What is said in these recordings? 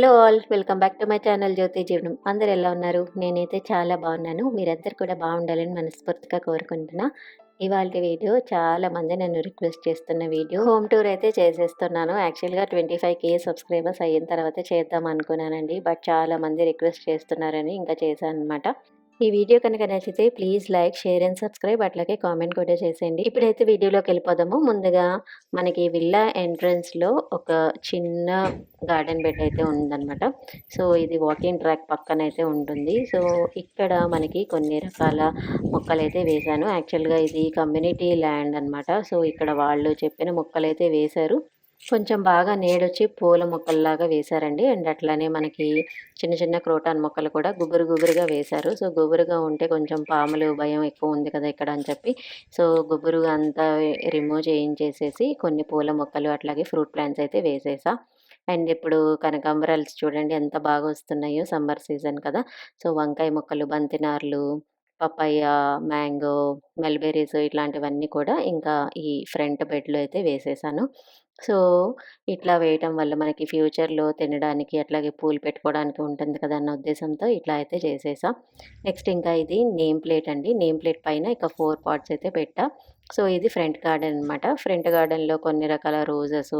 Hello all welcome back to my channel Jyothi Jeevanam. అందరు ఎలా ఉన్నారు? నేనైతే చాలా బాగున్నాను. మీరందరు కూడా బాగుండాలని మనస్ఫూర్తిగా కోరుకుంటున్నా. ఇవాళ వీడియో చాలా మంది నన్ను రిక్వెస్ట్ చేస్తున్న వీడియో. హోమ్ టూర్ అయితే చేసేస్తున్నాను. యాక్చువల్గా ట్వంటీ ఫైవ్ కే సబ్స్క్రైబర్స్ అయిన తర్వాత చేద్దాం అనుకున్నానండి. బట్ చాలా మంది రిక్వెస్ట్ చేస్తున్నారని ఇంకా చేశాను అనమాట ఈ వీడియో కనుక నచ్చితే please like share and subscribe. అట్లాగే కామెంట్ కూడా చేసేయండి. ఇప్పుడైతే వీడియోలోకి వెళ్ళిపోదాము. ముందుగా మనకి విల్లా ఎంట్రన్స్లో ఒక చిన్న గార్డెన్ బెడ్ అయితే ఉందన్నమాట. సో ఇది వాకింగ్ ట్రాక్ పక్కన అయితే ఉంటుంది. సో ఇక్కడ మనకి కొన్ని రకాల మొక్కలు అయితే వేశాను. యాక్చువల్గా ఇది కమ్యూనిటీ ల్యాండ్ అనమాట సో ఇక్కడ వాళ్ళు చెప్పిన మొక్కలు అయితే వేశారు. కొంచెం బాగా నీడొచ్చి పూల మొక్కల్లాగా వేశారండి. అండ్ అట్లానే మనకి చిన్న చిన్న క్రోటాన్ మొక్కలు కూడా గుబురు గుబురుగా వేశారు. సో గుబురుగా ఉంటే కొంచెం పాములు భయం ఎక్కువ ఉంది కదా ఇక్కడ అని చెప్పి. సో గుబురుగా అంతా రిమూవ్ చేయించేసేసి కొన్ని పూల మొక్కలు అట్లాగే ఫ్రూట్ ప్లాంట్స్ అయితే వేసేసా. అండ్ ఇప్పుడు కనకాంబరాలు చూడండి ఎంత బాగా వస్తున్నాయో సమ్మర్ సీజన్ కదా. సో వంకాయ మొక్కలు బంతినార్లు పపాయ మ్యాంగో మెల్బెరీస్ ఇట్లాంటివన్నీ కూడా ఇంకా ఈ ఫ్రంట్ బెడ్లో అయితే వేసేసాను. సో ఇట్లా వేయటం వల్ల మనకి ఫ్యూచర్‌లో తినడానికి, అట్లాగే పూలు పెట్టుకోవడానికి ఉంటుంది కదా అన్న ఉద్దేశంతో ఇట్లా అయితే చేసేసా. నెక్స్ట్ ఇంకా ఇది నేమ్ ప్లేట్ అండి. నేమ్ ప్లేట్ పైన ఇక ఫోర్ పాట్స్ అయితే పెట్టా. సో ఇది ఫ్రంట్ గార్డెన్ అనమాట. ఫ్రంట్ గార్డెన్‌లో కొన్ని రకాల రోజెస్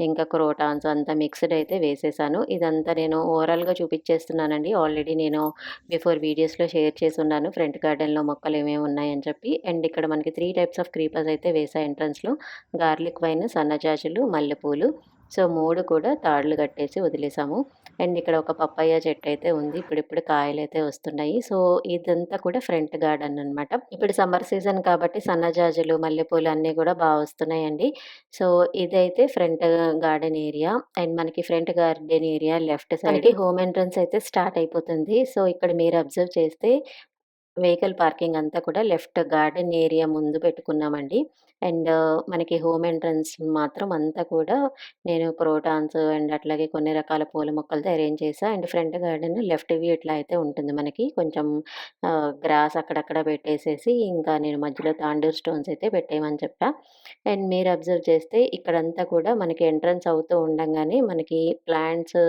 ఇంకా క్రోటాన్స్ అంతా మిక్స్డ్ అయితే వేసేసాను. ఇదంతా నేను ఓవరాల్‌గా చూపించేస్తున్నానండి. ఆల్రెడీ నేను బిఫోర్ వీడియోస్‌లో షేర్ చేసి ఉన్నాను ఫ్రంట్ గార్డెన్‌లో మొక్కలు ఏమేమి ఉన్నాయని చెప్పి. అండ్ ఇక్కడ మనకి త్రీ టైప్స్ ఆఫ్ క్రీపర్స్ అయితే వేసా ఎంట్రన్స్‌లో. గార్లిక్ వైన్, సన్నజాజులు, మల్లెపూలు. సో మూడు కూడా తాడులు కట్టేసి వదిలేసాము అండ్ ఇక్కడ ఒక పప్పయ్య చెట్టు అయితే ఉంది. ఇప్పుడిప్పుడు కాయలు అయితే వస్తున్నాయి. సో ఇదంతా కూడా ఫ్రంట్ గార్డెన్ అనమాట ఇప్పుడు సమ్మర్ సీజన్ కాబట్టి సన్నజాజులు మల్లెపూలు అన్నీ కూడా బాగా వస్తున్నాయండి. సో ఇదైతే ఫ్రంట్ గార్డెన్ ఏరియా. అండ్ మనకి front garden area left side home entrance అయితే స్టార్ట్ అయిపోతుంది. సో ఇక్కడ మీరు అబ్జర్వ్ చేస్తే వెహికల్ పార్కింగ్ అంతా కూడా లెఫ్ట్ గార్డెన్ ఏరియా ముందు పెట్టుకున్నామండి. అండ్ మనకి హోమ్ ఎంట్రన్స్ మాత్రం అంతా కూడా నేను క్రోటాన్స్ అండ్ అట్లాగే కొన్ని రకాల పూల మొక్కలతో అరేంజ్ చేశాను and front garden left view ఇట్లా అయితే ఉంటుంది మనకి. కొంచెం గ్రాస్ అక్కడక్కడ పెట్టేసేసి ఇంకా నేను మధ్యలో తాండూర్ స్టోన్స్ అయితే పెట్టేయమని చెప్పా. అండ్ మీరు అబ్జర్వ్ చేస్తే ఇక్కడంతా కూడా మనకి ఎంట్రన్స్ అవుతూ ఉండంగానే మనకి ప్లాంట్స్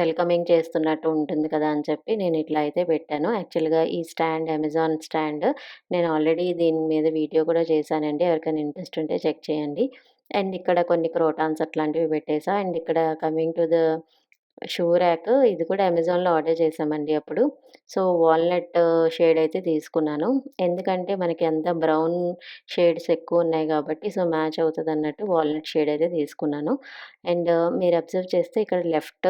వెల్కమింగ్ చేస్తున్నట్టు ఉంటుంది కదా అని చెప్పి నేను ఇట్లా అయితే పెట్టాను. యాక్చువల్గా ఈ స్టాండ్ అమెజాన్ స్టాండ్ నేను ఆల్రెడీ దీని మీద వీడియో కూడా చేశానండి. ఎవరికైనా ఇంట్రెస్ట్ ఉంటే చెక్ చేయండి. అండ్ ఇక్కడ కొన్ని క్రోటాన్స్ అట్లాంటివి పెట్టేసా. అండ్ ఇక్కడ coming to the shoe rack ఇది కూడా అమెజాన్‌లో ఆర్డర్ చేసామండి అప్పుడు. సో, వాల్‌నట్ షేడ్ అయితే తీసుకున్నాను. ఎందుకంటే మనకి అంత బ్రౌన్ షేడ్స్ ఎక్కువ ఉన్నాయి కాబట్టి సో, మ్యాచ్ అవుతదన్నట్టు వాల్‌నట్ షేడ్ అయితే తీసుకున్నాను. అండ్ మీరు అబ్జర్వ్ చేస్తే ఇక్కడ లెఫ్ట్,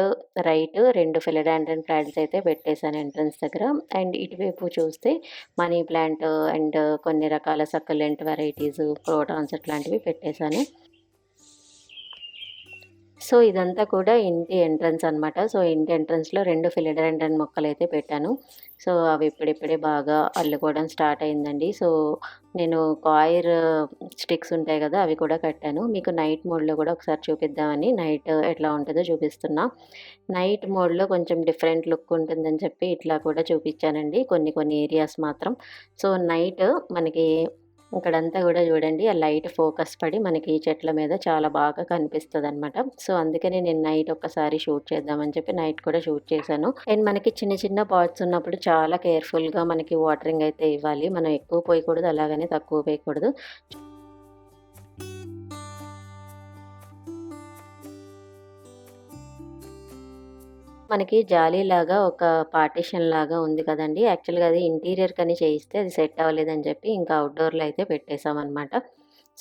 రైట్ రెండు ఫిలడాండ్రన్ ప్లాంట్స్ అయితే పెట్టేశాను ఎంట్రన్స్ దగ్గర. అండ్ ఇటువైపు చూస్తే మనీ ప్లాంట్ అండ్ కొన్ని రకాల సక్కలెంట్ వెరైటీస్, ప్రోటాన్స్ అట్లాంటివి పెట్టేశాను సో ఇదంతా కూడా ఇంటి ఎంట్రన్స్ అనమాట సో ఇంటి ఎంట్రన్స్లో రెండు ఫిలిడెండ్రన్ మొక్కలు అయితే పెట్టాను. సో అవి ఇప్పుడిప్పుడే బాగా అల్లుకోవడం స్టార్ట్ అయిందండి. సో నేను కాయిర్ స్టిక్స్ ఉంటాయి కదా అవి కూడా కట్టాను. మీకు నైట్ మోడ్లో కూడా ఒకసారి చూపిద్దామని నైట్ ఎట్లా ఉంటుందో చూపిస్తున్నా. నైట్ మోడ్లో కొంచెం డిఫరెంట్ లుక్ ఉంటుందని చెప్పి ఇట్లా కూడా చూపించానండి. కొన్ని కొన్ని ఏరియాస్ మాత్రం. సో నైట్ మనకి ఇక్కడంతా కూడా చూడండి ఆ లైట్ ఫోకస్ పడి మనకి ఈ చెట్ల మీద చాలా బాగా కనిపిస్తుంది అనమాట సో అందుకని నేను నైట్ ఒక్కసారి షూట్ చేద్దామని చెప్పి నైట్ కూడా షూట్ చేశాను. అండ్ మనకి చిన్న చిన్న పాట్స్ ఉన్నప్పుడు చాలా కేర్ఫుల్గా మనకి వాటరింగ్ అయితే ఇవ్వాలి. మనం ఎక్కువ పోయకూడదు అలాగనే తక్కువ పోయకూడదు మనకి జాలీలాగా ఒక పార్టీషన్ లాగా ఉంది కదండీ! యాక్చువల్‌గా అది ఇంటీరియర్ కని చేయిస్తే అది సెట్ అవ్వలేదని చెప్పి ఇంకా అవుట్‌డోర్‌లో అయితే పెట్టేశామన్నమాట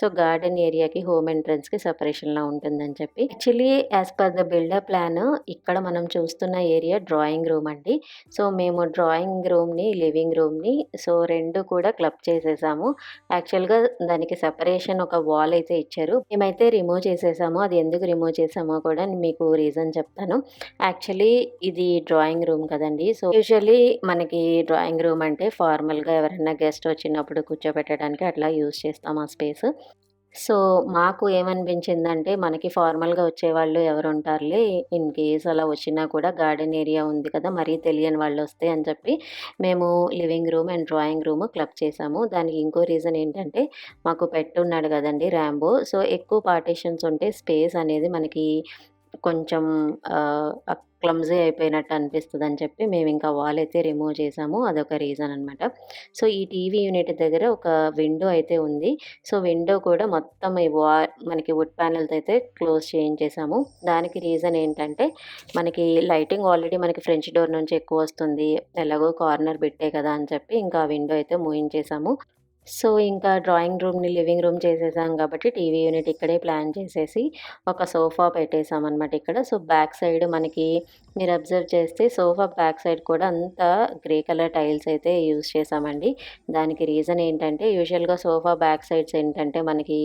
సో గార్డెన్ ఏరియాకి హోమ్ ఎంట్రన్స్కి సపరేషన్లా ఉంటుందని చెప్పి. Actually as per the builder plan ఇక్కడ మనం చూస్తున్న ఏరియా డ్రాయింగ్ రూమ్ అండి. సో మేము డ్రాయింగ్ రూమ్ని లివింగ్ రూమ్ని సో రెండు కూడా క్లబ్ చేసేసాము. యాక్చువల్గా దానికి సపరేషన్ ఒక వాల్ అయితే ఇచ్చారు. మేమైతే రిమూవ్ చేసేసాము. అది ఎందుకు రిమూవ్ చేసామో కూడా మీకు రీజన్ చెప్తాను. యాక్చువల్లీ ఇది డ్రాయింగ్ రూమ్ కదండి. సో యూజువల్లీ మనకి డ్రాయింగ్ రూమ్ అంటే ఫార్మల్గా ఎవరైనా గెస్ట్ వచ్చినప్పుడు కూర్చోబెట్టడానికి అట్లా యూజ్ చేస్తాం ఆ స్పేస్. సో మాకు ఏమనిపించిందంటే మనకి ఫార్మల్‌గా వచ్చేవాళ్ళు ఎవరుంటారులే ఇన్ కేస్ అలా వచ్చినా కూడా గార్డెన్ ఏరియా ఉంది కదా! మరీ తెలియని వాళ్ళు వస్తే అని చెప్పి మేము living room and drawing room club చేసాము. దానికి ఇంకో రీజన్ ఏంటంటే మాకు పెట్ ఉన్నాడు కదండీ ర్యాంబో. సో ఎక్కువ పార్టీషన్స్ ఉంటే స్పేస్ అనేది మనకి కొంచెం క్లమ్జీ అయిపోయినట్టు అనిపిస్తుంది అని చెప్పి మేము ఇంకా వాల్ అయితే రిమూవ్ చేసాము. అదొక రీజన్ అనమాట. సో, ఈ టీవీ యూనిట్ దగ్గర ఒక విండో అయితే ఉంది. సో, విండో కూడా మొత్తం ఈ వా మనకి వుడ్ ప్యానెల్‌తో అయితే క్లోజ్ చేయించేసాము. దానికి రీజన్ ఏంటంటే, మనకి లైటింగ్ ఆల్రెడీ మనకి ఫ్రెంచ్ డోర్ నుంచి ఎక్కువ వస్తుంది ఎలాగో కార్నర్ పెట్టే కదా అని చెప్పి ఇంకా విండో అయితే మూయించేసాము. సో, ఇంకా డ్రాయింగ్ రూమ్‌ని లివింగ్ రూమ్ చేసేసాం కాబట్టి టీవీ యూనిట్ ఇక్కడే ప్లాన్ చేసేసి ఒక సోఫా పెట్టేసామనమాట ఇక్కడ. సో, బ్యాక్ సైడ్ మనకి మీరు అబ్జర్వ్ చేస్తే సోఫా బ్యాక్ సైడ్ కూడా అంతా గ్రే కలర్ టైల్స్ అయితే యూజ్ చేసామండి. దానికి రీజన్ ఏంటంటే యూజువల్‌గా సోఫా బ్యాక్ సైడ్స్ ఏంటంటే మనకి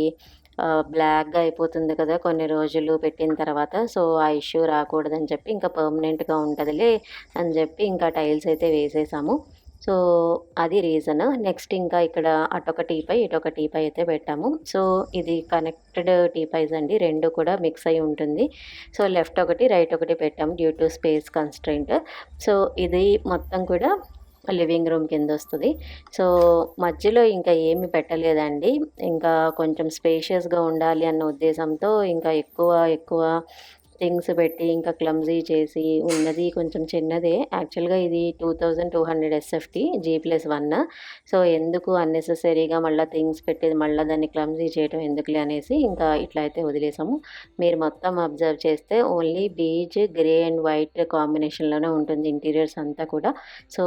బ్లాక్‌గా అయిపోతుంది కదా! కొన్ని రోజులు పెట్టిన తర్వాత. సో, ఆ ఇష్యూ రాకూడదని చెప్పి ఇంకా పర్మనెంట్‌గా ఉంటుందిలే అని చెప్పి ఇంకా టైల్స్ అయితే వేసేసాము. సో, అది రీజన్. నెక్స్ట్ ఇంకా ఇక్కడ అటొక టీపై, ఇటొక టీపై అయితే పెట్టాము. సో, ఇది కనెక్టెడ్ టీపైస్ అండి. రెండు కూడా మిక్స్ అయి ఉంటుంది. సో, లెఫ్ట్ ఒకటి, రైట్ ఒకటి పెట్టాము due to space constraint so, ఇది మొత్తం కూడా లివింగ్ రూమ్ కింద వస్తుంది సో, మధ్యలో ఇంకా ఏమి పెట్టలేదండి. ఇంకా కొంచెం స్పేషియస్‌గా ఉండాలి అన్న ఉద్దేశంతో ఇంకా ఎక్కువ, ఎక్కువ థింగ్స్ పెట్టి ఇంకా క్లమ్జీ చేసి ఉన్నది కొంచెం చిన్నదే. యాక్చువల్‌గా ఇది two thousand two hundred SFT G plus one so, ఎందుకు అన్నెసెసరీగా మళ్ళీ థింగ్స్ పెట్టి మళ్ళీ దాన్ని క్లమ్జీ చేయటం ఎందుకులే అనేసి ఇంకా ఇట్లా అయితే వదిలేసాము. మీరు మొత్తం అబ్జర్వ్ చేస్తే only beige, grey and white కాంబినేషన్‌లోనే ఉంటుంది ఇంటీరియర్స్ అంతా కూడా. సో,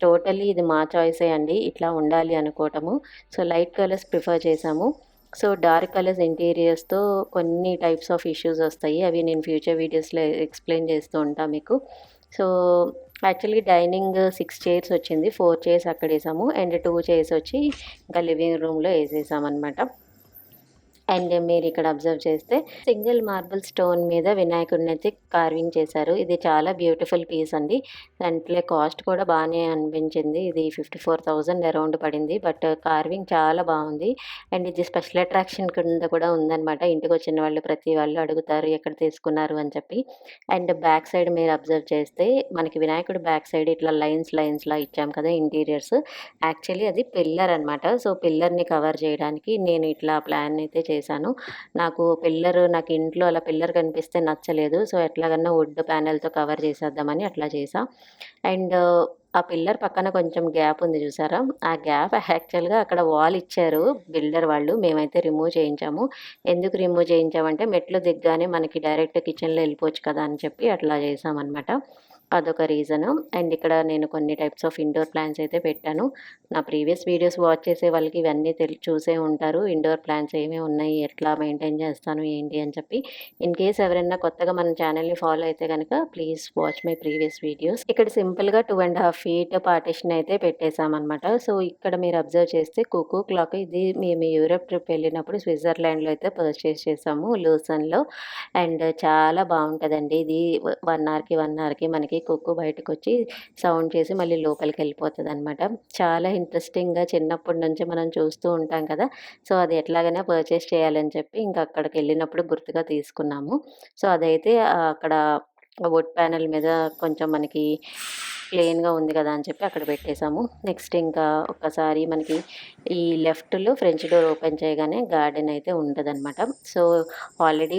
టోటల్లీ ఇది మా చాయిసే అండి. ఇట్లా ఉండాలి అనుకోవటము. సో, లైట్ కలర్స్ ప్రిఫర్ చేసాము. సో, డార్క్ కలర్స్ ఇంటీరియర్స్‌తో కొన్ని టైప్స్ ఆఫ్ ఇష్యూస్ వస్తాయి. అవి నేను ఫ్యూచర్ వీడియోస్‌లో ఎక్స్‌ప్లెయిన్ చేస్తూ ఉంటాను మీకు. So, actually dining six chairs వచ్చింది. ఫోర్ చైర్స్ అక్కడ వేసాము అండ్ టూ చైర్స్ వచ్చి ఇంకా లివింగ్ రూమ్‌లో వేసేసామన్నమాట అండ్ మీరు ఇక్కడ అబ్జర్వ్ చేస్తే సింగిల్ మార్బుల్ స్టోన్ మీద వినాయకుడినైతే కార్వింగ్ చేశారు. ఇది చాలా బ్యూటిఫుల్ పీస్ అండి. దాంట్లో కాస్ట్ కూడా బాగానే అనిపించింది. ఇది 54,000 అరౌండ్ పడింది. బట్ కార్వింగ్ చాలా బాగుంది అండ్ ఇది స్పెషల్ అట్రాక్షన్ కింద కూడా ఉందన్నమాట ఇంటికి వచ్చిన వాళ్ళు ప్రతి వాళ్ళు అడుగుతారు ఎక్కడ తీసుకున్నారు అని చెప్పి. అండ్ బ్యాక్ సైడ్ మీరు అబ్జర్వ్ చేస్తే మనకి వినాయకుడు బ్యాక్ సైడ్ ఇట్లా లైన్స్ లైన్స్‌లా ఇచ్చాం కదా! ఇంటీరియర్స్. యాక్చువల్లీ అది పిల్లర్ అనమాట. సో, పిల్లర్‌ని కవర్ చేయడానికి నేను ఇట్లా ప్లాన్ అయితే చేశాను. నాకు పిల్లర్ నాకు ఇంట్లో అలా పిల్లర్ కనిపిస్తే నచ్చలేదు. సో, ఎట్లాగన్నా వుడ్ ప్యానెల్‌తో కవర్ చేసేద్దామని అట్లా చేసా అండ్ ఆ పిల్లర్ పక్కన కొంచెం గ్యాప్ ఉంది చూసారా? ఆ గ్యాప్ యాక్చువల్‌గా అక్కడ వాల్ ఇచ్చారు బిల్డర్ వాళ్ళు. మేమైతే రిమూవ్ చేయించాము. ఎందుకు రిమూవ్ చేయించామంటే మెట్లు దిగ్గానే మనకి డైరెక్ట్ కిచెన్‌లో వెళ్ళిపోవచ్చు కదా! అని చెప్పి అట్లా చేసామన్నమాట అదొక రీజను. అండ్ ఇక్కడ నేను కొన్ని టైప్స్ ఆఫ్ ఇండోర్ ప్లాంట్స్ అయితే పెట్టాను. నా ప్రీవియస్ వీడియోస్ వాచ్ చేసే వాళ్ళకి ఇవన్నీ తెలి చూసే ఉంటారు. ఇండోర్ ప్లాంట్స్ ఏమేమి ఉన్నాయి, ఎట్లా మెయింటైన్ చేస్తాను, ఏంటి అని చెప్పి. ఇన్ కేస్ ఎవరైనా కొత్తగా మన ఛానల్‌ని ఫాలో అయితే కనుక please watch my previous videos. ఇక్కడ సింపుల్‌గా two and half feet partition అయితే పెట్టేశామన్నమాట సో, ఇక్కడ మీరు అబ్జర్వ్ చేస్తే కుకు క్లాక్ ఇది మేము యూరప్ ట్రిప్ వెళ్ళినప్పుడు స్విట్జర్లాండ్‌లో అయితే పర్చేస్ చేసాము లూసన్‌లో. అండ్ చాలా బాగుంటుందండి ఇది వన్ అవర్‌కి, వన్ అవర్‌కి మనకి కుక్కు బయటకొచ్చి సౌండ్ చేసి మళ్ళీ లోపలికి వెళ్ళిపోతుంది అనమాట చాలా ఇంట్రెస్టింగ్‌గా చిన్నప్పటి నుంచి మనం చూస్తూ ఉంటాం కదా! సో, అది ఎట్లాగైనా పర్చేస్ చేయాలని చెప్పి ఇంకా అక్కడికి వెళ్ళినప్పుడు గుర్తుగా తీసుకున్నాము. సో, అదైతే అక్కడ వుడ్ ప్యానెల్ మీద కొంచెం మనకి ప్లెయిన్‌గా ఉంది కదా! అని చెప్పి అక్కడ పెట్టేసాము. నెక్స్ట్ ఇంకా ఒక్కసారి మనకి ఈ లెఫ్ట్‌లో ఫ్రెంచ్ డోర్ ఓపెన్ చేయగానే గార్డెన్ అయితే ఉంటుందన్నమాట సో, ఆల్రెడీ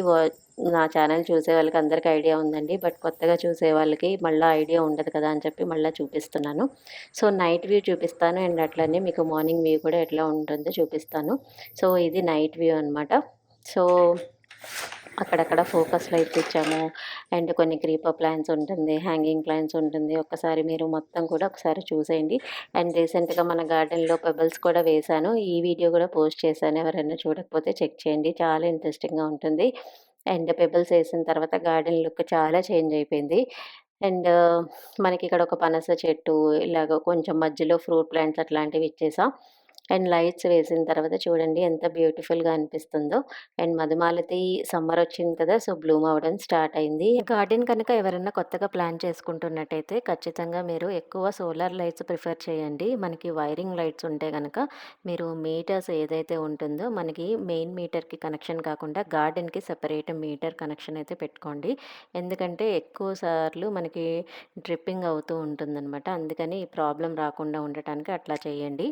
నా ఛానల్ చూసే వాళ్ళకి అందరికీ ఐడియా ఉందండి. బట్ కొత్తగా చూసే వాళ్ళకి మళ్ళీ ఐడియా ఉండదు కదా! అని చెప్పి మళ్ళీ చూపిస్తున్నాను. సో, నైట్ వ్యూ చూపిస్తాను. అండ్ అట్లనే మీకు మార్నింగ్ వ్యూ కూడా ఎట్లా ఉంటుందో చూపిస్తాను. సో, ఇది నైట్ వ్యూ అనమాట. సో, అక్కడక్కడ ఫోకస్ లైట్స్ ఇచ్చాము. అండ్ కొన్ని క్రీపర్ ప్లాంట్స్ ఉంటుంది. హ్యాంగింగ్ ప్లాన్స్ ఉంటుంది. ఒక్కసారి మీరు మొత్తం కూడా ఒకసారి చూసేయండి. అండ్ రీసెంట్‌గా మన గార్డెన్‌లో పెబల్స్ కూడా వేశాను. ఈ వీడియో కూడా పోస్ట్ చేశాను. ఎవరైనా చూడకపోతే చెక్ చేయండి. చాలా ఇంట్రెస్టింగ్‌గా ఉంటుంది. అండ్ పెబల్స్ వేసిన తర్వాత గార్డెన్ లుక్ చాలా చేంజ్ అయిపోయింది. అండ్ మనకి ఇక్కడ ఒక పనస చెట్టు ఇలాగ కొంచెం మధ్యలో ఫ్రూట్ ప్లాంట్స్ అట్లాంటివి ఇచ్చేసాం అండ్ లైట్స్ వేసిన తర్వాత చూడండి ఎంత బ్యూటిఫుల్‌గా అనిపిస్తుందో. అండ్ మధుమాలతి సమ్మర్ వచ్చింది కదా! సో, బ్లూమ్ అవ్వడం స్టార్ట్ అయింది. గార్డెన్ కనుక ఎవరైనా కొత్తగా ప్లాన్ చేసుకుంటున్నట్టయితే ఖచ్చితంగా మీరు ఎక్కువ సోలార్ లైట్స్ ప్రిఫర్ చేయండి. మనకి వైరింగ్ లైట్స్ ఉంటే కనుక మీరు మీటర్స్ ఏదైతే ఉంటుందో మనకి మెయిన్ మీటర్‌కి కనెక్షన్ కాకుండా గార్డెన్‌కి సెపరేట్ మీటర్ కనెక్షన్ అయితే పెట్టుకోండి. ఎందుకంటే ఎక్కువ సార్లు మనకి డ్రిప్పింగ్ అవుతూ ఉంటుందన్నమాట అందుకని ఈ ప్రాబ్లం రాకుండా ఉండటానికి అట్లా చేయండి.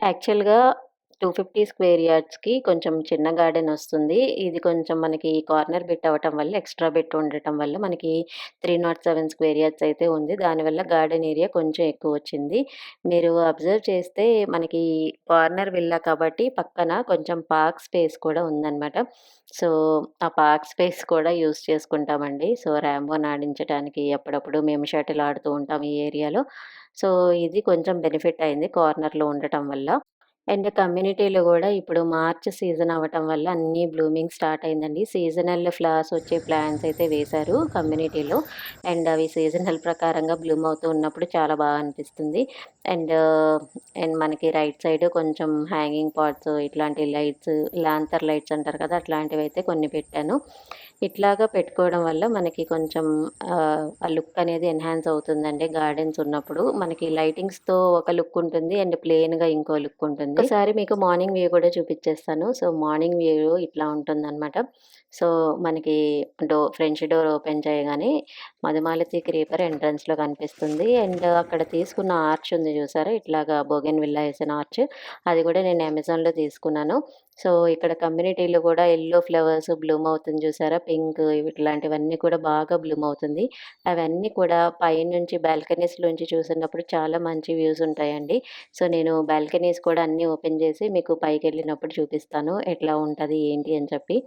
యాక్చువల్‌గా 250 స్క్వేర్ యార్డ్స్‌కి కొంచెం చిన్న గార్డెన్ వస్తుంది. ఇది కొంచెం మనకి కార్నర్ బిట్ అవ్వటం వల్ల ఎక్స్‌ట్రా బిట్ ఉండటం వల్ల మనకి 307 స్క్వేర్ యార్డ్స్ అయితే ఉంది. దానివల్ల గార్డెన్ ఏరియా కొంచెం ఎక్కువ వచ్చింది మీరు అబ్జర్వ్ చేస్తే మనకి కార్నర్ విల్లా కాబట్టి పక్కన కొంచెం పార్క్ స్పేస్ కూడా ఉందన్నమాట సో, ఆ పార్క్ స్పేస్ కూడా యూస్ చేసుకుంటామండి. సో, రాంబోని ఆడించటానికి అప్పుడప్పుడు మేము షటిల్ ఆడుతూ ఉంటాం ఈ ఏరియాలో. సో, ఇది కొంచెం బెనిఫిట్ అయింది కార్నర్‌లో ఉండటం వల్ల. అండ్ కమ్యూనిటీలో కూడా ఇప్పుడు మార్చ్ సీజన్ అవ్వటం వల్ల అన్నీ బ్లూమింగ్ స్టార్ట్ అయిందండి. సీజనల్ ఫ్లవర్స్ వచ్చే ప్లాంట్స్ అయితే వేశారు కమ్యూనిటీలో. అండ్ అవి సీజనల్ ప్రకారంగా బ్లూమ్ అవుతూ ఉన్నప్పుడు చాలా బాగా అనిపిస్తుంది. అండ్, అండ్ మనకి రైట్ సైడ్ కొంచెం హ్యాంగింగ్ పాట్స్ ఇట్లాంటి లైట్స్, లాంతర్ లైట్స్ అంటారు కదా! అట్లాంటివైతే కొన్ని పెట్టాను. ఇట్లాగా పెట్టుకోవడం వల్ల మనకి కొంచెం ఆ లుక్ అనేది ఎన్హాన్స్ అవుతుందండి గార్డెన్స్ ఉన్నప్పుడు. మనకి లైటింగ్స్‌తో ఒక లుక్ ఉంటుంది. అండ్ ప్లెయిన్‌గా ఇంకో లుక్ ఉంటుంది. ఒకసారి మీకు మార్నింగ్ వ్యూ కూడా చూపించేస్తాను సో, మార్నింగ్ వ్యూ ఇట్లా ఉంటుందన్నమాట సో, మనకి డో ఫ్రెంచ్ డోర్ ఓపెన్ చేయగానే మధుమాలతి క్రీపర్ ఎంట్రన్స్‌లో కనిపిస్తుంది. అండ్ అక్కడ తీసుకున్న ఆర్చ్ ఉంది చూసారా? ఇట్లాగా బోగన్‌విల్లా వేసిన ఆర్చ్. అది కూడా నేను అమెజాన్‌లో తీసుకున్నాను. సో, ఇక్కడ కమ్యూనిటీలో కూడా ఎల్లో ఫ్లవర్స్ బ్లూమ్ అవుతుంది చూసారా? పింక్ ఇట్లాంటివన్నీ కూడా బాగా బ్లూమ్ అవుతుంది. అవన్నీ కూడా పైనుంచి బాల్కనీస్‌లోంచి చూసినప్పుడు చాలా మంచి వ్యూస్ ఉంటాయండి. సో, నేను బాల్కనీస్ కూడా అన్నీ ఓపెన్ చేసి మీకు పైకెళ్ళినప్పుడు చూపిస్తాను. ఎట్లా ఉంటుంది ఏంటి అని చెప్పి.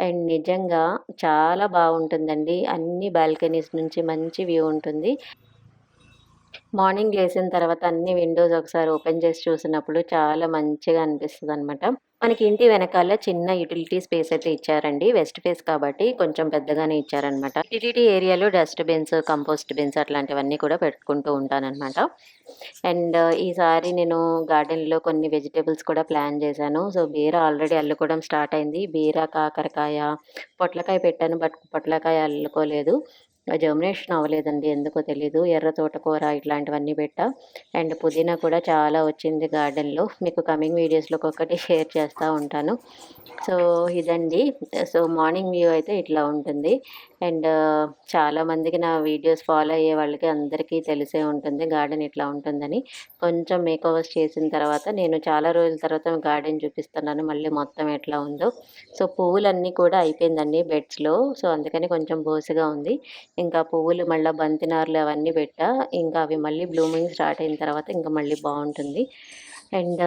అండ్ నిజంగా చాలా బాగుంటుందండి అన్ని బాల్కనీస్ నుంచి మంచి వ్యూ ఉంటుంది. మార్నింగ్ లేసిన తర్వాత అన్ని విండోస్ ఒకసారి ఓపెన్ చేసి చూసినప్పుడు చాలా మంచిగా అనిపిస్తుంది అనమాట మనకి ఇంటి వెనకాల చిన్న యుటిలిటీ స్పేస్ అయితే ఇచ్చారండి. వెస్ట్ ఫేస్ కాబట్టి కొంచెం పెద్దగానే ఇచ్చారనమాట. యూటిలిటీ ఏరియాలో డస్ట్ బిన్స్, కంపోస్ట్ బిన్స్ అట్లాంటివన్నీ కూడా పెట్టుకుంటూ ఉంటాననమాట. అండ్ ఈసారి నేను గార్డెన్‌లో కొన్ని వెజిటేబుల్స్ కూడా ప్లాన్ చేశాను. సో, బీర ఆల్రెడీ అల్లుకోవడం స్టార్ట్ అయింది. బీర, కాకరకాయ, పొట్లకాయ పెట్టాను. బట్ పొట్లకాయ అల్లుకోలేదు. జర్మినేషన్ అవ్వలేదండి. ఎందుకో తెలీదు. ఎర్ర తోటకూర ఇట్లాంటివన్నీ పెట్టా. అండ్ పుదీనా కూడా చాలా వచ్చింది గార్డెన్‌లో. మీకు కమింగ్ వీడియోస్‌లో ఒక్కొక్కటి షేర్ చేస్తూ ఉంటాను. సో, ఇదండి. సో, మార్నింగ్ వ్యూ అయితే ఇట్లా ఉంటుంది. అండ్ చాలామందికి నా వీడియోస్ ఫాలో అయ్యే వాళ్ళకి అందరికీ తెలిసే ఉంటుంది గార్డెన్ ఇట్లా ఉంటుందని. కొంచెం మేకోవర్స్ చేసిన తర్వాత నేను చాలా రోజుల తర్వాత గార్డెన్ చూపిస్తున్నాను. మళ్ళీ మొత్తం ఎట్లా ఉందో. సో, పువ్వులన్నీ కూడా అయిపోయిందండి బెడ్స్‌లో. సో, అందుకని కొంచెం బోసుగా ఉంది. ఇంకా పువ్వులు మళ్ళీ బంతినారులు అవన్నీ పెట్టా. ఇంకా అవి మళ్ళీ బ్లూమింగ్ స్టార్ట్ అయిన తర్వాత ఇంకా మళ్ళీ బాగుంటుంది అండ్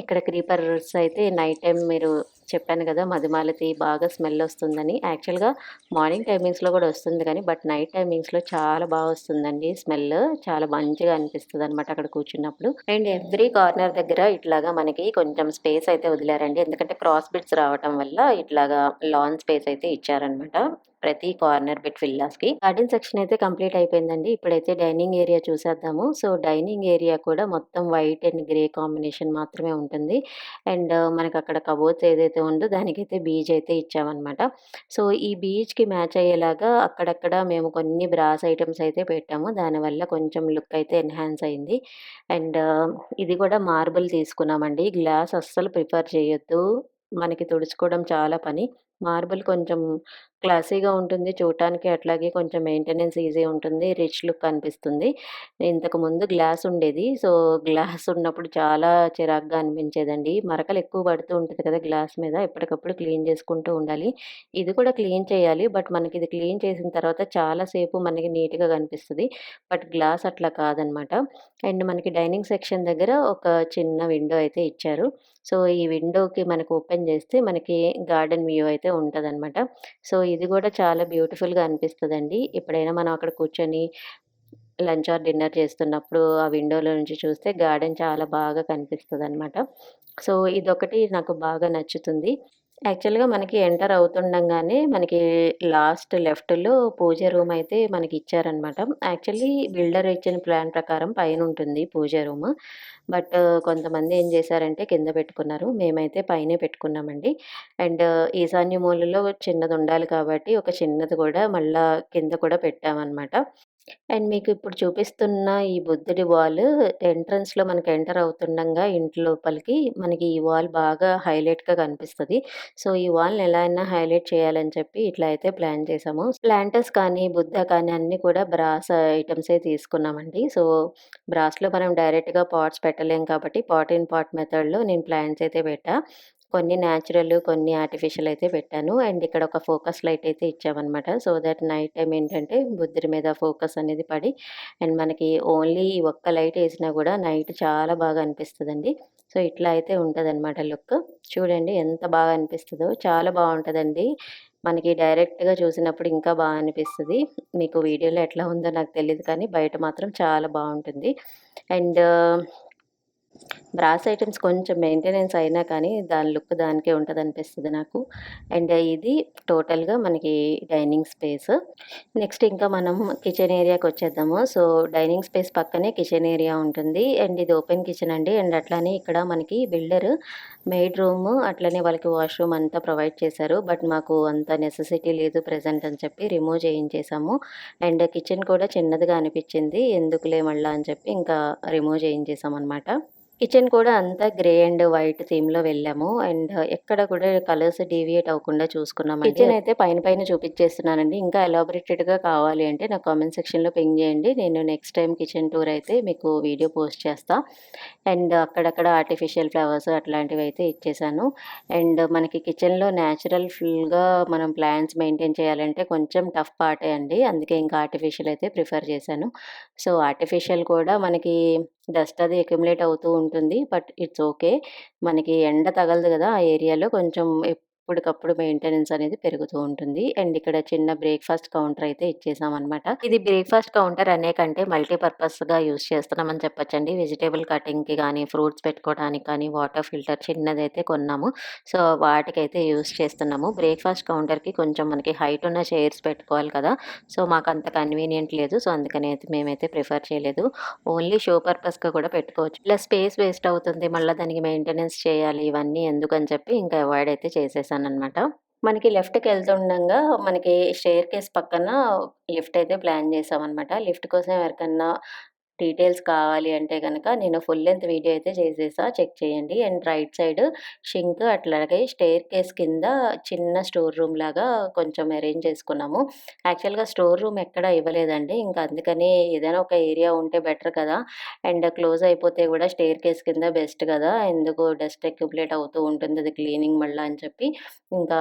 ఇక్కడ క్రీపర్స్ అయితే నైట్ టైం మీరు చెప్పాను కదా! మధుమాలతి బాగా స్మెల్ వస్తుందని. యాక్చువల్‌గా మార్నింగ్ టైమింగ్స్‌లో కూడా వస్తుంది కానీ, బట్ నైట్ టైమింగ్స్‌లో చాలా బాగా వస్తుందండి స్మెల్. చాలా మంచిగా అనిపిస్తుంది అనమాట అక్కడ కూర్చున్నప్పుడు. అండ్ ఎవ్రీ కార్నర్ దగ్గర ఇట్లాగా మనకి కొంచెం స్పేస్ అయితే వదిలారండి. ఎందుకంటే క్రాస్ బిట్స్ రావటం వల్ల ఇట్లాగా లాన్ స్పేస్ అయితే ఇచ్చారనమాట. ప్రతి కార్నర్ బిట్ విల్లాస్‌కి. గార్డెన్ సెక్షన్ అయితే కంప్లీట్ అయిపోయిందండి. ఇప్పుడైతే డైనింగ్ ఏరియా చూసేద్దాము. సో, డైనింగ్ ఏరియా కూడా మొత్తం వైట్ అండ్ గ్రే కాంబినేషన్ మాత్రమే ఉంటుంది. అండ్ మనకు అక్కడ కబోర్డ్స్ ఏదైతే ఉందో దానికైతే బీజ్ అయితే ఇచ్చామనమాట. సో, ఈ బీజ్‌కి మ్యాచ్ అయ్యేలాగా అక్కడక్కడ మేము కొన్ని బ్రాస్ ఐటమ్స్ అయితే పెట్టాము. దానివల్ల కొంచెం లుక్ అయితే ఎన్హాన్స్ అయింది. అండ్ ఇది కూడా మార్బుల్ తీసుకున్నామండి. గ్లాస్ అస్సలు ప్రిఫర్ చేయొద్దు. మనకి తుడుచుకోవడం చాలా పని. మార్బుల్ కొంచెం క్లాసీగా ఉంటుంది చూడటానికి. అట్లాగే కొంచెం మెయింటెనెన్స్ ఈజీ ఉంటుంది. రిచ్ లుక్ అనిపిస్తుంది. ఇంతకుముందు గ్లాస్ ఉండేది. సో, గ్లాస్ ఉన్నప్పుడు చాలా చిరాగ్గా అనిపించేదండి. మరకలు ఎక్కువ పడుతూ ఉంటుంది కదా! గ్లాస్ మీద. ఎప్పటికప్పుడు క్లీన్ చేసుకుంటూ ఉండాలి. ఇది కూడా క్లీన్ చేయాలి. బట్ మనకి ఇది క్లీన్ చేసిన తర్వాత చాలా సేపు మనకి నీట్‌గా కనిపిస్తుంది బట్ గ్లాస్ అట్లా కాదనమాట. అండ్ మనకి డైనింగ్ సెక్షన్ దగ్గర ఒక చిన్న విండో అయితే ఇచ్చారు. సో, ఈ విండోకి మనకు ఓపెన్ చేస్తే మనకి గార్డెన్ వ్యూ అయితే ఉంటుందన్నమాట. సో, ఇది కూడా చాలా బ్యూటిఫుల్‌గా అనిపిస్తుందండి. ఎప్పుడైనా మనం అక్కడ కూర్చొని లంచ్ ఆర్ డిన్నర్ చేస్తున్నప్పుడు ఆ విండోలో నుంచి చూస్తే గార్డెన్ చాలా బాగా కనిపిస్తుంది అనమాట సో, ఇదొకటి నాకు బాగా నచ్చుతుంది. యాక్చువల్‌గా మనకి ఎంటర్ అవుతుండగానే మనకి లాస్ట్ లెఫ్ట్‌లో పూజ రూమ్ అయితే మనకి ఇచ్చారనమాట. యాక్చువల్లీ బిల్డర్ ఇచ్చిన ప్లాన్ ప్రకారం పైనుంటుంది పూజ రూమ్. బట్ కొంతమంది ఏం చేశారంటే కింద పెట్టుకున్నారు. మేమైతే పైనే పెట్టుకున్నామండి. అండ్ ఈశాన్య మూలలో చిన్నదుండాలి కాబట్టి ఒక చిన్నది కూడా మళ్ళా కింద కూడా పెట్టామనమాట. అండ్ మీకు ఇప్పుడు చూపిస్తున్న ఈ బుద్ధుడి వాల్ ఎంట్రన్స్‌లో మనకి ఎంటర్ అవుతుండగా ఇంటి లోపలికి మనకి ఈ వాల్ బాగా హైలైట్‌గా కనిపిస్తుంది సో, ఈ వాల్‌ని ఎలా అయినా హైలైట్ చేయాలని చెప్పి ఇట్లా అయితే ప్లాన్ చేసాము. ప్లాంటర్స్ కానీ, బుద్ధ కానీ అన్నీ కూడా బ్రాస్ ఐటెమ్సే తీసుకున్నామండి. సో, బ్రాస్‌లో మనం డైరెక్ట్‌గా పాట్స్ పెట్టలేం కాబట్టి పాట్ ఇన్ పాట్ మెథడ్‌లో నేను ప్లాంట్స్ అయితే పెట్టా. కొన్ని న్యాచురల్, కొన్ని ఆర్టిఫిషియల్ అయితే పెట్టాను. అండ్ ఇక్కడ ఒక ఫోకస్ లైట్ అయితే ఇచ్చామనమాట. సో దట్ నైట్ టైం ఏంటంటే బుద్ధుడి మీద ఫోకస్ అనేది పడి అండ్ మనకి ఓన్లీ ఒక్క లైట్ వేసినా కూడా నైట్ చాలా బాగా అనిపిస్తుందండి సో ఇట్లా అయితే ఉంటుందన్నమాట లుక్. చూడండి ఎంత బాగా అనిపిస్తుందో చాలా బాగుంటుందండి మనకి డైరెక్ట్‌గా చూసినప్పుడు ఇంకా బాగా అనిపిస్తుంది మీకు వీడియోలో ఎట్లా ఉందో నాకు తెలియదు కానీ బయట మాత్రం చాలా బాగుంటుంది అండ్ బ్రాస్ ఐటమ్స్ కొంచెం మెయింటెనెన్స్ అయినా కానీ దాని లుక్ దానికే ఉంటుంది అనిపిస్తుంది నాకు. అండ్ ఇది టోటల్‌గా మనకి డైనింగ్ స్పేస్. నెక్స్ట్ ఇంకా మనం కిచెన్ ఏరియాకి వచ్చేద్దాము సో, డైనింగ్ స్పేస్ పక్కనే కిచెన్ ఏరియా ఉంటుంది. అండ్ ఇది ఓపెన్ కిచెన్ అండి. అండ్ అట్లానే ఇక్కడ మనకి బిల్డర్ మెయిడ్ రూమ్ అట్లనే వాళ్ళకి వాష్‌రూమ్ అంతా ప్రొవైడ్ చేశారు. బట్ మాకు అంత నెసెసిటీ లేదు ప్రజెంట్ అని చెప్పి రిమూవ్ చేయించేసాము. అండ్ కిచెన్ కూడా చిన్నదిగా అనిపించింది ఎందుకులే మళ్ళా అని చెప్పి ఇంకా రిమూవ్ చేయించేసామనమాట. కిచెన్ కూడా అంతా గ్రే అండ్ వైట్ థీమ్‌లో వెళ్ళాము. అండ్ ఎక్కడ కూడా కలర్స్ డీవియేట్ అవ్వకుండా చూసుకున్నాము కిచెన్ అయితే పైన పైన చూపించేస్తున్నానండి ఇంకా ఎలాబొరేటెడ్‌గా కావాలి అంటే నాకు కామెంట్ సెక్షన్‌లో పింగ్ చేయండి. నేను నెక్స్ట్ టైం కిచెన్ టూర్ అయితే మీకు వీడియో పోస్ట్ చేస్తా. అండ్ అక్కడక్కడ ఆర్టిఫిషియల్ ఫ్లవర్స్ అట్లాంటివి అయితే ఇచ్చేసాను. అండ్ మనకి కిచెన్‌లో న్యాచురల్ ఫుల్‌గా మనం ప్లాంట్స్ మెయింటైన్ చేయాలంటే కొంచెం టఫ్ పార్టే అండి. అందుకే ఇంకా ఆర్టిఫిషియల్ అయితే ప్రిఫర్ చేశాను. సో, ఆర్టిఫిషియల్ కూడా మనకి డస్ట్ అది అక్యుములేట్ అవుతూ ఉంటుంది. But it's okay. మనకి ఎండ తగలదు కదా ఆ ఏరియాలో కొంచెం ఎప్పటికప్పుడు మెయింటెనెన్స్ అనేది పెరుగుతూ ఉంటుంది. అండ్ ఇక్కడ చిన్న బ్రేక్‌ఫాస్ట్ కౌంటర్ అయితే ఇచ్చేసామనమాట. ఇది బ్రేక్‌ఫాస్ట్ కౌంటర్ అనే కంటే మల్టీపర్పస్‌గా యూజ్ చేస్తున్నామని చెప్పొచ్చండి. కటింగ్కి కానీ ఫ్రూట్స్ పెట్టుకోవడానికి కానీ, వాటర్ ఫిల్టర్ చిన్నదైతే కొన్నాము. సో, వాటికైతే యూస్ చేస్తున్నాము. బ్రేక్‌ఫాస్ట్ కౌంటర్‌కి కొంచెం మనకి హైట్ ఉన్న చైర్స్ పెట్టుకోవాలి కదా! సో, మాకు అంత కన్వీనియంట్ లేదు. సో, అందుకని అయితే మేమైతే ప్రిఫర్ చేయలేదు. ఓన్లీ షో పర్పస్‌గా కూడా పెట్టుకోవచ్చు. ఇలా స్పేస్ వేస్ట్ అవుతుంది. మళ్ళీ దానికి మెయింటెనెన్స్ చేయాలి. ఇవన్నీ ఎందుకని చెప్పి ఇంకా అవాయిడ్ అయితే చేసేసాననమాట. మనకి లెఫ్ట్‌కెళ్తుండంగా మనకి స్టేర్ కేస్ పక్కన లిఫ్ట్ అయితే ప్లాన్ చేసామనమాట. లిఫ్ట్ కోసం ఎవరికన్నా డీటెయిల్స్ కావాలి అంటే కనుక నేను ఫుల్ లెంత్ వీడియో అయితే చేసేసా. చెక్ చేయండి. అండ్ రైట్ సైడ్ షింక్ అట్లాగే స్టేర్ కేస్ కింద చిన్న స్టోర్ రూమ్ లాగా కొంచెం అరేంజ్ చేసుకున్నాము. యాక్చువల్‌గా స్టోర్ రూమ్ ఎక్కడ ఇవ్వలేదండి. ఇంకా అందుకని ఏదైనా ఒక ఏరియా ఉంటే బెటర్ కదా! అండ్ క్లోజ్ అయిపోతే కూడా స్టేర్ కేస్ కింద బెస్ట్ కదా! ఎందుకు డస్ట్ అక్యుములేట్ అవుతూ ఉంటుంది. అది క్లీనింగ్ మళ్ళీ అని చెప్పి ఇంకా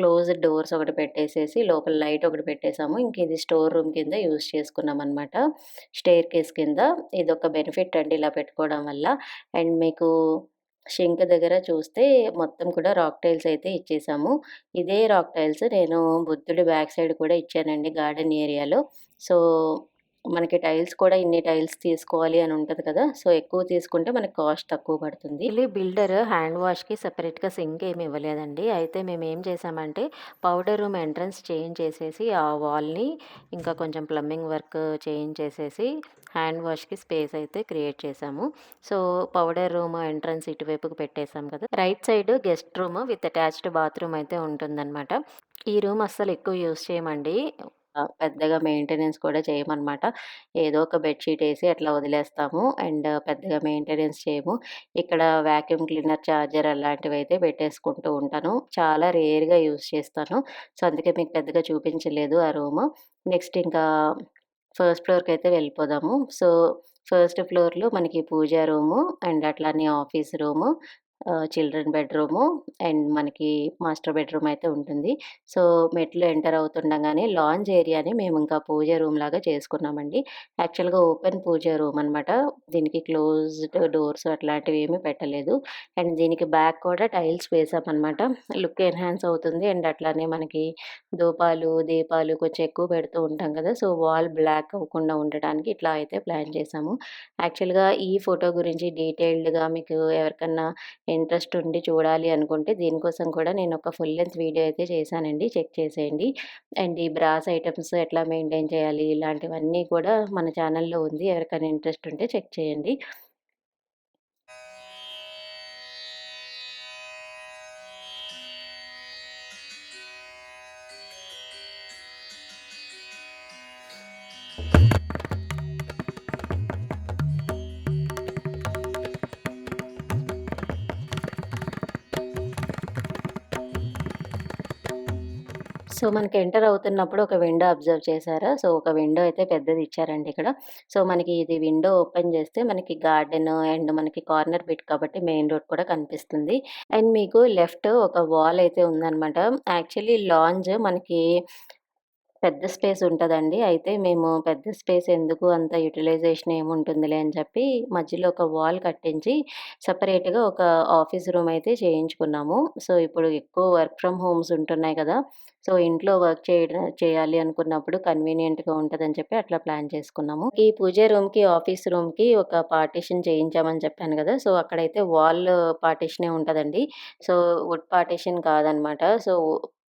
క్లోజ్ డోర్స్ ఒకటి పెట్టేసేసి లోపల లైట్ ఒకటి పెట్టేసాము. ఇంక ఇది స్టోర్ రూమ్ కింద యూజ్ చేసుకున్నామనమాట. కేస్ కింద. ఇది ఒక బెనిఫిట్ అండి ఇలా పెట్టుకోవడం వల్ల. అండ్ మీకు షింక్ దగ్గర చూస్తే మొత్తం కూడా రాక్ టైల్స్ అయితే ఇచ్చేసాము. ఇదే రాక్ టైల్స్ నేను బుద్ధుడి బ్యాక్ సైడ్ కూడా ఇచ్చానండి గార్డెన్ ఏరియాలో. సో, మనకి టైల్స్ కూడా ఇన్ని టైల్స్ తీసుకోవాలి అని ఉంటుంది కదా! సో, ఎక్కువ తీసుకుంటే మనకి కాస్ట్ తక్కువ పడుతుంది. మళ్ళీ బిల్డర్ హ్యాండ్ వాష్‌కి సెపరేట్‌గా సింక్ ఏమి ఇవ్వలేదండి. అయితే మేము ఏం చేసామంటే పౌడర్ రూమ్ ఎంట్రన్స్ చేసేసి ఆ వాల్‌ని ఇంకా కొంచెం ప్లంబింగ్ వర్క్ చేంజ్ చేసేసి హ్యాండ్ వాష్‌కి స్పేస్ అయితే క్రియేట్ చేసాము. సో, పౌడర్ రూమ్ ఎంట్రన్స్ ఇటువైపుకి పెట్టేసాం కదా! Right side guest room with attached bathroom అయితే ఉంటుందనమాట. ఈ రూమ్ అస్సలు ఎక్కువ యూస్ చేయమండి. పెద్దగా మెయింటెనెన్స్ కూడా చేయమన్నమాట ఏదో ఒక బెడ్‌షీట్ వేసి అట్లా వదిలేస్తాము. అండ్ పెద్దగా మెయింటెనెన్స్ చేయము. ఇక్కడ వాక్యూమ్ క్లీనర్ చార్జర్ అయితే పెట్టేసుకుంటూ ఉంటాను. చాలా రేర్‌గా యూజ్ చేస్తాను. సో, అందుకే మీకు పెద్దగా చూపించలేదు ఆ రూము. నెక్స్ట్ ఇంకా ఫస్ట్ ఫ్లోర్కి అయితే వెళ్ళిపోదాము. సో, ఫస్ట్ ఫ్లోర్‌లో మనకి పూజా రూము అండ్ అట్లానే office room, children bedroom and మనకి మాస్టర్ బెడ్‌రూమ్ అయితే ఉంటుంది. సో, మెట్లు ఎంటర్ అవుతుండగానే లాంజ్ ఏరియాని మేము ఇంకా పూజ రూమ్ లాగా చేసుకున్నామండి. యాక్చువల్‌గా ఓపెన్ పూజ రూమ్ అనమాట. దీనికి క్లోజ్డ్ డోర్స్ అట్లాంటివి ఏమీ పెట్టలేదు. అండ్ దీనికి బ్యాక్ కూడా టైల్స్ వేసామన్నమాట లుక్ ఎన్హాన్స్ అవుతుంది. అండ్ అట్లానే మనకి దూపాలు దీపాలు కొంచెం ఎక్కువ పెడుతూ ఉంటాం కదా! సో, వాల్ బ్లాక్ అవ్వకుండా ఉండటానికి ఇట్లా అయితే ప్లాన్ చేసాము. యాక్చువల్‌గా ఈ ఫోటో గురించి డీటెయిల్డ్‌గా మీకు ఎవరికన్నా ఇంట్రెస్ట్ ఉండి చూడాలి అనుకుంటే దీనికోసం కూడా నేను ఒక ఫుల్ లెంత్ వీడియో అయితే చేశానండి. చెక్ చేసేయండి. అండ్ ఈ బ్రాస్ ఐటమ్స్ ఎట్లా మెయింటైన్ చేయాలి ఇలాంటివన్నీ కూడా మన ఛానల్లో ఉంది. ఎవరికైనా ఇంట్రెస్ట్ ఉంటే చెక్ చేయండి. సో, మనకి ఎంటర్ అవుతున్నప్పుడు ఒక విండో అబ్జర్వ్ చేశారా? సో, ఒక విండో అయితే పెద్దది ఇచ్చారండి ఇక్కడ. సో, మనకి ఇది విండో ఓపెన్ చేస్తే మనకి గార్డెన్ అండ్ మనకి కార్నర్ బిట్ కాబట్టి మెయిన్ రోడ్ కూడా కనిపిస్తుంది. అండ్ మీకు లెఫ్ట్ ఒక వాల్ అయితే ఉందనమాట. యాక్చువల్లీ లాంజ్ మనకి పెద్ద స్పేస్ ఉంటుందండి అయితే మేము పెద్ద స్పేస్ ఎందుకు అంత యుటిలైజేషన్ ఏముంటుందిలే అని చెప్పి మధ్యలో ఒక వాల్ కట్టించి సపరేట్గా ఒక ఆఫీస్ రూమ్ అయితే చేయించుకున్నాము. సో, ఇప్పుడు ఎక్కువ వర్క్ ఫ్రమ్ హోమ్స్ ఉంటున్నాయి కదా! సో, ఇంట్లో వర్క్ చేయడం చేయాలి అనుకున్నప్పుడు కన్వీనియంట్‌గా ఉంటుందని చెప్పి అట్లా ప్లాన్ చేసుకున్నాము. ఈ పూజ రూమ్‌కి, ఆఫీస్ రూమ్‌కి ఒక పార్టీషన్ చేయించామని చెప్పాను కదా! సో, అక్కడైతే వాల్ పార్టిషనే ఉంటదండి. సో, వుడ్ పార్టీషన్ కాదనమాట. సో,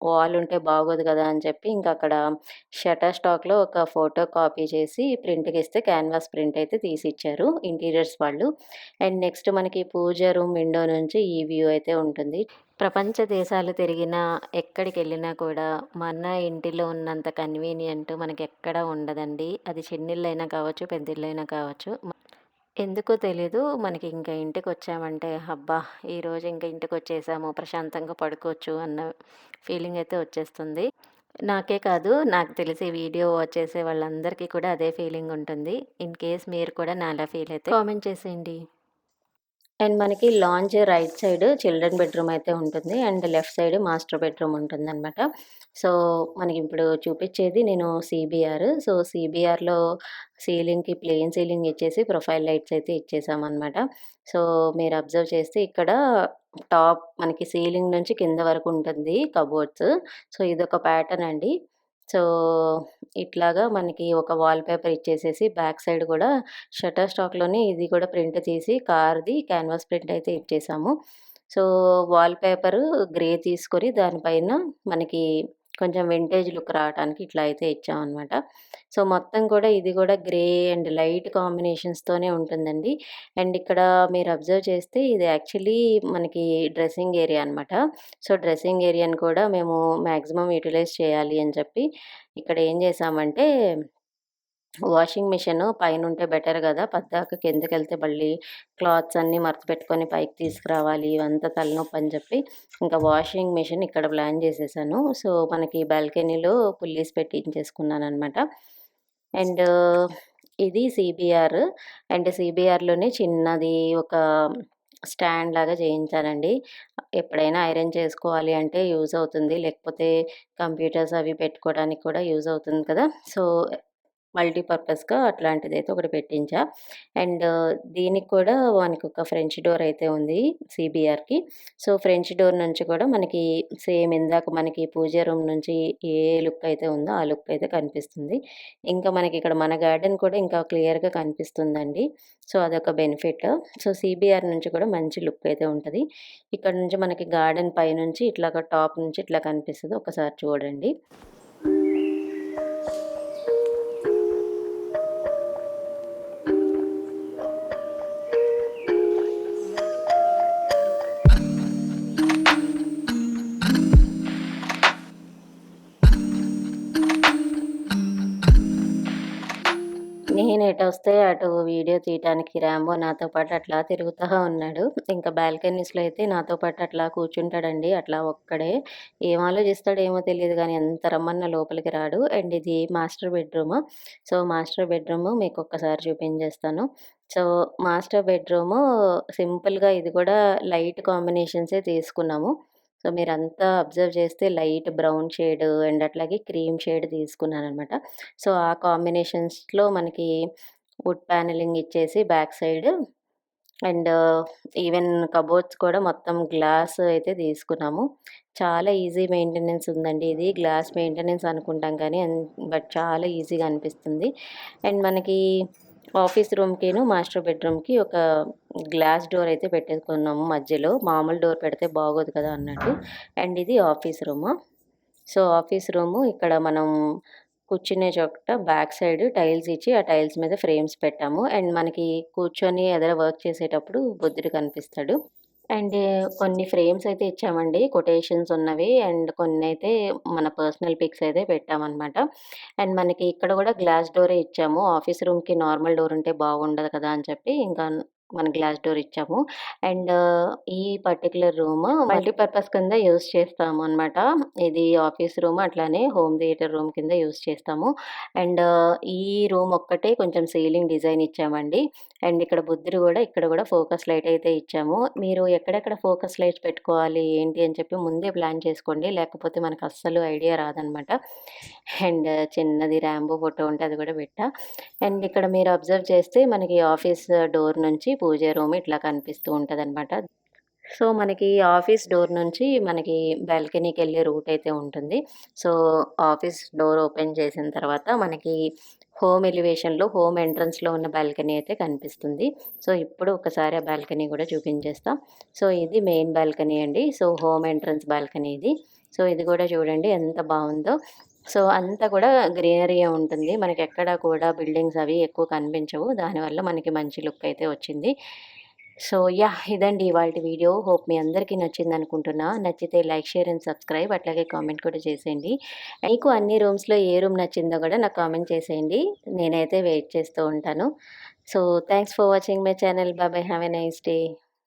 వాల్ ఉంటే బాగోదు కదా! అని చెప్పి ఇంక అక్కడ షటర్ స్టాక్‌లో ఒక ఫోటో కాపీ చేసి ప్రింట్కి ఇస్తే క్యాన్వాస్ ప్రింట్ అయితే తీసిచ్చారు ఇంటీరియర్స్ వాళ్ళు. అండ్ నెక్స్ట్ మనకి పూజ రూమ్ విండో నుంచి ఈ వ్యూ అయితే ఉంటుంది. ప్రపంచ దేశాలు తిరిగినా, ఎక్కడికెళ్ళినా కూడా మన ఇంటిలో ఉన్నంత కన్వీనియంట్ మనకి ఎక్కడ ఉండదండి. అది చిన్నిళ్ళైనా కావచ్చు, పెద్దిల్లైనా కావచ్చు. ఎందుకో తెలియదు మనకి ఇంకా ఇంటికి వచ్చామంటే అబ్బా! ఈరోజు ఇంకా ఇంటికి వచ్చేసాము ప్రశాంతంగా పడుకోవచ్చు అన్న ఫీలింగ్ అయితే వచ్చేస్తుంది. నాకే కాదు నాకు తెలిసి వీడియో వాచ్ చేసే వాళ్ళందరికీ కూడా అదే ఫీలింగ్ ఉంటుంది. ఇన్ కేస్ మీరు కూడా నాలా ఫీల్ అయితే కామెంట్ చేసేయండి. అండ్ మనకి lounge right side children bedroom అయితే ఉంటుంది. And left side master bedroom ఉంటుందనమాట. సో, మనకి ఇప్పుడు చూపించేది నేను సీబీఆర్. సో, సీబీఆర్‌లో సీలింగ్‌కి ప్లెయిన్ సీలింగ్ ఇచ్చేసి ప్రొఫైల్ లైట్స్ అయితే ఇచ్చేసామనమాట. సో, మీరు అబ్జర్వ్ చేస్తే ఇక్కడ టాప్ మనకి సీలింగ్ నుంచి కింద వరకు ఉంటుంది కబోర్డ్స్. సో, ఇదొక ప్యాటర్న్ అండి. సో, ఇట్లాగా మనకి ఒక వాల్ పేపర్ ఇచ్చేసేసి బ్యాక్ సైడ్ కూడా షట్టర్ స్టాక్‌లోనే ఇది కూడా ప్రింట్ తీసి కార్‌ది క్యాన్వాస్ ప్రింట్ అయితే ఇచ్చేసాము. సో, వాల్పేపరు గ్రే తీసుకొని దానిపైన మనకి కొంచెం వింటేజ్ లుక్ రావటానికి ఇట్లా అయితే ఇచ్చామన్నమాట సో, మొత్తం కూడా ఇది కూడా గ్రే అండ్ లైట్ కాంబినేషన్స్‌తోనే ఉంటుందండి. అండ్ ఇక్కడ మీరు అబ్జర్వ్ చేస్తే ఇది యాక్చువల్లీ మనకి డ్రెస్సింగ్ ఏరియా అనమాట. సో, డ్రెస్సింగ్ ఏరియాని కూడా మేము మాక్సిమం యూటిలైజ్ చేయాలి అని చెప్పి ఇక్కడ ఏం చేశామంటే వాషింగ్ మిషన్ పైన ఉంటే బెటర్ కదా పద్దాక కిందకెళ్తే మళ్ళీ క్లాత్స్ అన్నీ మర్చి పెట్టుకొని పైకి తీసుకురావాలి. ఇవంతా తలనొప్పి అని చెప్పి ఇంకా వాషింగ్ మిషన్ ఇక్కడ ప్లాన్ చేసేసాను. సో, మనకి బాల్కనీలో పుల్లీస్ పెట్టించేసుకున్నాను అనమాట అండ్ ఇది సీబీఆర్. అండ్ సీబీఆర్‌లోనే చిన్నది ఒక స్టాండ్ లాగా చేయించానండి. ఎప్పుడైనా ఐరన్ చేసుకోవాలి అంటే యూజ్ అవుతుంది. లేకపోతే కంప్యూటర్స్ అవి పెట్టుకోవడానికి కూడా యూజ్ అవుతుంది కదా! సో, మల్టీపర్పస్‌గా అట్లాంటిదైతే ఒకటి పెట్టించా. అండ్ దీనికి కూడా మనకొక ఫ్రెంచ్ డోర్ అయితే ఉంది సీబీఆర్‌కి. సో, ఫ్రెంచ్ డోర్ నుంచి కూడా మనకి సేమ్ ఇందాక మనకి పూజ రూమ్ నుంచి ఏ లుక్ అయితే ఉందో ఆ లుక్ అయితే కనిపిస్తుంది. ఇంకా మనకి ఇక్కడ మన గార్డెన్ కూడా ఇంకా క్లియర్‌గా కనిపిస్తుందండి. సో, అదొక బెనిఫిట్. సో, సీబీఆర్ నుంచి కూడా మంచి లుక్ అయితే ఉంటుంది ఇక్కడ నుంచి మనకి గార్డెన్ పైనుంచి ఇట్లాగా టాప్ నుంచి ఇట్లా కనిపిస్తుంది ఒకసారి చూడండి. నేను వస్తే అటు వీడియో తీయటానికి రాంబో నాతో పాటు అట్లా తిరుగుతూ ఉన్నాడు. ఇంకా బాల్కనీస్‌లో అయితే నాతో పాటు అట్లా కూర్చుంటాడండి. అట్లా ఒక్కడే. ఏం ఆలోచిస్తాడో ఏమో తెలియదు కానీ ఎంత రమ్మన్నా లోపలికి రాడు. అండ్ ఇది master bedroom. So, master bedroom మీకు ఒక్కసారి చూపించేస్తాను. సో, మాస్టర్ బెడ్‌రూము సింపుల్‌గా ఇది కూడా లైట్ కాంబినేషన్సే తీసుకున్నాము. సో, మీరంతా అబ్జర్వ్ చేస్తే లైట్ బ్రౌన్ షేడ్ అండ్ అట్లాగే క్రీమ్ షేడ్ తీసుకున్నాననమాట. సో, ఆ కాంబినేషన్స్‌లో మనకి వుడ్ ప్యానెలింగ్ ఇచ్చేసి back side and even cupboards కూడా మొత్తం గ్లాస్ అయితే తీసుకున్నాము. చాలా ఈజీ మెయింటెనెన్స్ ఉందండి ఇది. గ్లాస్ మెయింటెనెన్స్ అనుకుంటాం కానీ అన్ బట్ చాలా ఈజీగా అనిపిస్తుంది. అండ్ మనకి ఆఫీస్ రూమ్‌కిను, మాస్టర్ బెడ్‌రూమ్‌కి ఒక గ్లాస్ డోర్ అయితే పెట్టేసుకున్నాము మధ్యలో. మామూలు డోర్ పెడితే బాగోదు కదా అన్నట్టు. అండ్ ఇది office room. So, office room ఇక్కడ మనం కూర్చునే చోట బ్యాక్ సైడ్ టైల్స్ ఇచ్చి ఆ టైల్స్ మీద ఫ్రేమ్స్ పెట్టాము. అండ్ మనకి కూర్చొని ఎదర వర్క్ చేసేటప్పుడు బుద్ధుడు కనిపిస్తాడు. అండ్ కొన్ని ఫ్రేమ్స్ అయితే ఇచ్చామండి. కొటేషన్స్ ఉన్నవి. అండ్ కొన్ని అయితే మన పర్సనల్ పిక్స్ అయితే పెట్టామన్నమాట అండ్ మనకి ఇక్కడ కూడా గ్లాస్ డోరే ఇచ్చాము. ఆఫీస్ రూమ్‌కి నార్మల్ డోర్ ఉంటే బాగుండదు కదా అని చెప్పి ఇంకా మన గ్లాస్ డోర్ ఇచ్చాము. అండ్ ఈ పర్టికులర్ రూమ్ మల్టీపర్పస్ కింద యూజ్ చేస్తాము అనమాట. ఇది ఆఫీస్ రూమ్ అట్లానే హోమ్ థియేటర్ రూమ్ కింద యూజ్ చేస్తాము. అండ్ ఈ రూమ్ ఒక్కటే కొంచెం సీలింగ్ డిజైన్ ఇచ్చామండి. అండ్ ఇక్కడ బుద్ధుడు కూడా ఇక్కడ కూడా ఫోకస్ లైట్ అయితే ఇచ్చాము. మీరు ఎక్కడెక్కడ ఫోకస్ లైట్స్ పెట్టుకోవాలి ఏంటి అని చెప్పి ముందే ప్లాన్ చేసుకోండి. లేకపోతే మనకు అస్సలు ఐడియా రాదనమాట. అండ్ చిన్నది ర్యాంబో ఫోటో ఉంటే అది కూడా పెట్టా. అండ్ ఇక్కడ మీరు అబ్జర్వ్ చేస్తే మనకి ఆఫీస్ డోర్ నుంచి పూజ రూమ్ ఇట్లా కనిపిస్తూ ఉంటదనమాట. సో, మనకి ఆఫీస్ డోర్ నుంచి మనకి బాల్కనీకి వెళ్ళే రూట్ అయితే ఉంటుంది. సో, ఆఫీస్ డోర్ ఓపెన్ చేసిన తర్వాత మనకి హోమ్ ఎలివేషన్‌లో హోమ్ ఎంట్రన్స్‌లో ఉన్న బాల్కనీ అయితే కనిపిస్తుంది. సో, ఇప్పుడు ఒకసారి ఆ బాల్కనీ కూడా చూపించేస్తాం సో, ఇది మెయిన్ బాల్కనీ అండి. సో, హోమ్ ఎంట్రన్స్ బాల్కనీ ఇది. సో, ఇది కూడా చూడండి ఎంత బాగుందో సో, అంతా కూడా గ్రీనరీయే ఉంటుంది. మనకెక్కడా కూడా బిల్డింగ్స్ అవి ఎక్కువ కనిపించవు. దానివల్ల మనకి మంచి లుక్ అయితే వచ్చింది. సో, యా ఇదండి ఇవాళ వీడియో. హోప్ మీ అందరికీ నచ్చిందనుకుంటున్నా. నచ్చితే లైక్, షేర్ అండ్ సబ్స్క్రైబ్ అట్లాగే కామెంట్ కూడా చేసేయండి. మీకు అన్ని రూమ్స్‌లో ఏ రూమ్ నచ్చిందో కూడా నాకు కామెంట్ చేసేయండి. నేనైతే వెయిట్ చేస్తూ ఉంటాను. So, thanks for watching my channel. Bye have a nice day.